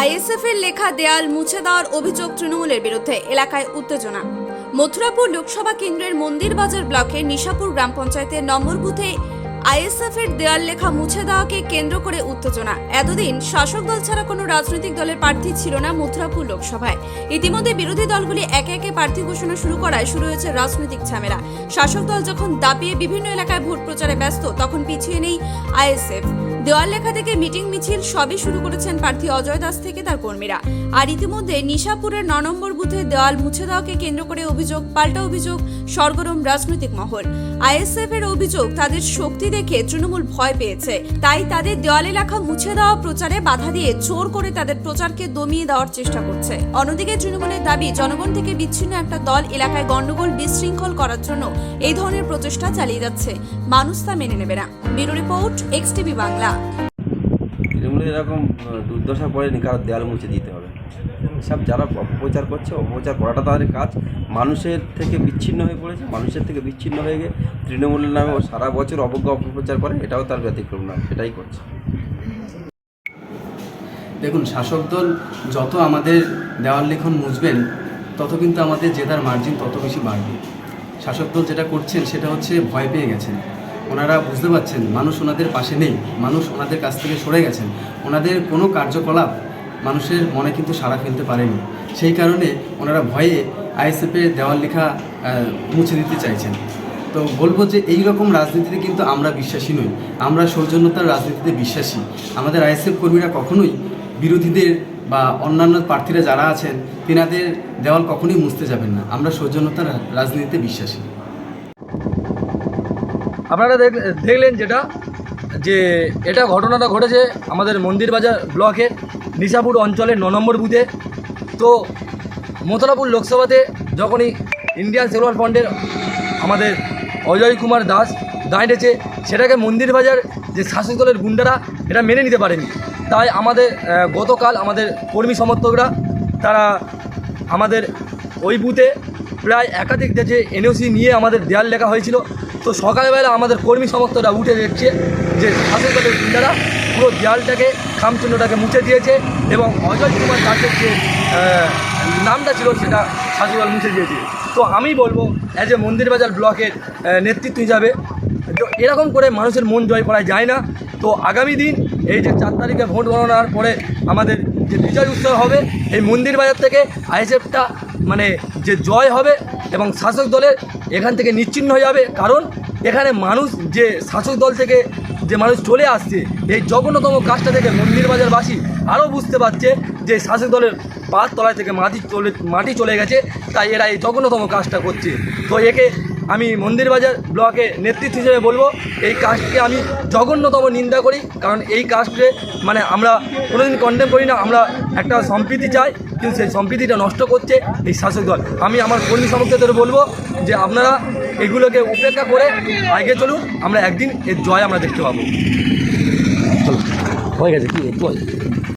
ISF এর লেখা দেয়াল মুছে দেওয়ার অভিযোগ তৃণমূলের বিরুদ্ধে, এলাকায় উত্তেজনা। মথুরাপুর লোকসভা কেন্দ্রের মন্দির বাজার ব্লকের নিশাপুর গ্রাম পঞ্চায়েতের নম্বর বুথে আইএসএফ এর দেয়াল লেখা মুছে দেওয়াকে কেন্দ্র করে উত্তেজনা। এতদিন শাসক দল ছাড়া কোনো রাজনৈতিক দলের প্রার্থী ছিল না মথুরাপুর লোকসভায়। ইতিমধ্যে বিরোধী দলগুলি একে একে প্রার্থী ঘোষণা শুরু করায় শুরু হয়েছে রাজনৈতিক ঝামেলা। শাসক দল যখন দাপিয়ে বিভিন্ন এলাকায় ভোট প্রচারে ব্যস্ত, তখন পিছিয়ে নেই আইএসএফ। দেওয়াল লেখা থেকে মিটিং মিছিল সবই শুরু করেছেন প্রার্থী অজয় দাস থেকে তার কর্মীরা। আর ইতিমধ্যে নিশাপুরের ন নম্বর বুথে দেওয়াল মুছে দেওয়াকে কেন্দ্র করে অভিযোগ, পাল্টা অভিযোগ, সরগরম রাজনৈতিক মহল। আইএসএফ এর অভিযোগ, তাদের শক্তি দেখে তৃণমূল ভয় পেয়েছে। তাই তাদের দেওয়ালে লেখা মুছে দেওয়া প্রচারে বাধা দিয়ে জোর করে তাদের প্রচারকে দমিয়ে দেওয়ার চেষ্টা করছে। অন্যদিকে তৃণমূলের দাবি, জনগণ থেকে বিচ্ছিন্ন একটা দল এলাকায় গন্ডগোল বিশৃঙ্খল করার জন্য এই ধরনের প্রচেষ্টা চালিয়ে যাচ্ছে। মানুষ তা মেনে নেবে না। Bureau report, X Bangla. তৃণমূলের এরকম দুর্দশা পড়েনি কারও দেয়াল মুছে দিতে হবে। সব যারা অপপ্রচার করছে অপপ্রচার করাটা তাদের কাজ। মানুষের থেকে বিচ্ছিন্ন হয়ে পড়েছে, মানুষের থেকে বিচ্ছিন্ন হয়ে গিয়ে তৃণমূলের নামে সারা বছর অবজ্ঞা, অপপ্রচার করে, এটাও তার ব্যতিক্রম না এটাই করছে। দেখুন, শাসক দল যত আমাদের দেওয়াল লিখন মুছবেন, তত কিন্তু আমাদের জেতার মার্জিন তত বেশি বাড়বে। শাসক দল যেটা করছেন, সেটা হচ্ছে ভয় পেয়ে গেছেন। ওনারা বুঝতে পারছেন, মানুষ ওনাদের পাশে নেই, মানুষ ওনাদের কাছ থেকে সরে গেছেন। ওনাদের কোনো কার্যকলাপ মানুষের মনে কিন্তু সাড়া ফেলতে পারেনি। সেই কারণে ওনারা ভয়ে আইএসএফের দেওয়াল লেখা মুছে দিতে চাইছেন। তো বলব যে এই রকম রাজনীতিতে কিন্তু আমরা বিশ্বাসী নই। আমরা সৌজন্যতার রাজনীতিতে বিশ্বাসী। আমাদের আইএসএফ কর্মীরা কখনোই বিরোধীদের বা অন্যান্য প্রার্থীরা যারা আছেন, তেনাদের দেওয়াল কখনোই মুছতে যাবেন না। আমরা সৌজন্যতার রাজনীতিতে বিশ্বাসী। আপনারা দেখ- দেখলেন যেটা, যে এটা ঘটনাটা ঘটেছে আমাদের মন্দির বাজার ব্লকের নিশাপুর অঞ্চলের ন নম্বর বুথে। তো মথুরাপুর লোকসভাতে যখনই ইন্ডিয়ান সেলুলার ফান্ডের আমাদের অজয় কুমার দাস দাঁড়িয়েছে, সেটাকে মন্দিরবাজার যে শাসক দলের গুন্ডারা, এটা মেনে নিতে পারেনি। তাই আমাদের গতকাল আমাদের কর্মী সমর্থকরা, তারা আমাদের ওই বুথে প্রায় একাধিক যে এনওসি নিয়ে আমাদের দেয়াল লেখা হয়েছিল, তো সকালবেলা আমাদের কর্মী সমর্থকরা উঠে দেখছে যে শাসক দলের গুন্ডারা পুরো দেয়ালটাকে খামচিহ্নটাকে মুছে দিয়েছে এবং অজয় কুমার দাসের যে নামটা ছিল সেটা শাসক দল মুছে দিয়েছে। তো আমি বলব অ্যাজ এ মন্দিরবাজার ব্লকের নেতৃত্ব হিসাবে, তো এরকম করে মানুষের মন জয় করা যায় না। তো আগামী দিন এই যে চার তারিখে ভোট গণনার পরে আমাদের যে বিজয় উৎসব হবে, এই মন্দির বাজার থেকে আইএসএফটা মানে যে জয় হবে এবং শাসক দলের এখান থেকে নিশ্চিন্ন হয়ে যাবে। কারণ এখানে মানুষ যে শাসক দল থেকে যে মানুষ চলে আসছে, এই জঘন্যতম কাজটা থেকে মন্দির বাজারবাসী আরও বুঝতে পারছে যে শাসক দলের পাঁচ তলায় থেকে মাটি চলে মাটি চলে গেছে, তাই এরা এই জঘন্যতম কাজটা করছে। তো একে আমি মন্দিরবাজার ব্লকে নেতৃত্ব হিসেবে বলব, এই কাজকে আমি জঘন্যতম নিন্দা করি, কারণ এই কাজকে মানে আমরা কোনোদিন কন্ডেম করি না, আমরা একটা সম্প্রীতি চাই, কিন্তু সেই সম্প্রীতিটা নষ্ট করছে এই শাসক দল। আমি আমার কর্মী সমর্থকদের বলব যে আপনারা এগুলোকে উপেক্ষা করে আগে চলুন, আমরা একদিন এর জয় আমরা দেখতে পাবো। হয়ে গেছে, কি